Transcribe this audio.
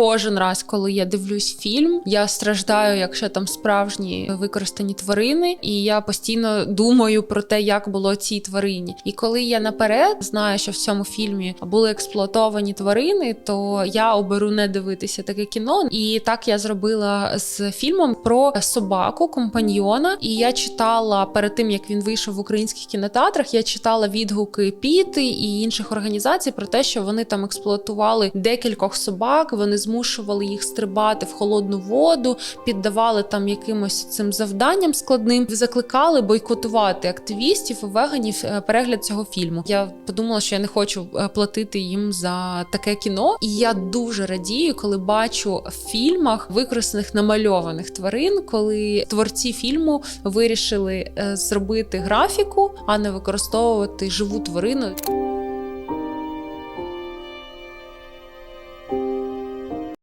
кожен раз, коли я дивлюсь фільм, я страждаю, якщо там справжні використані тварини, і я постійно думаю про те, як було цій тварині. І коли я наперед знаю, що в цьому фільмі були експлуатовані тварини, то я оберу не дивитися таке кіно. І так я зробила з фільмом про собаку, компаньйона. І я читала перед тим, як він вийшов в українських кінотеатрах, я читала відгуки Піти і інших організацій про те, що вони там експлуатували декількох собак, вони змушували їх стрибати в холодну воду, піддавали там якимось цим завданням складним, закликали бойкотувати активістів і веганів е, перегляд цього фільму. Я подумала, що я не хочу е, платити їм за таке кіно, і я дуже радію, коли бачу в фільмах використаних намальованих тварин, коли творці фільму вирішили е, зробити графіку, а не використовувати живу тварину.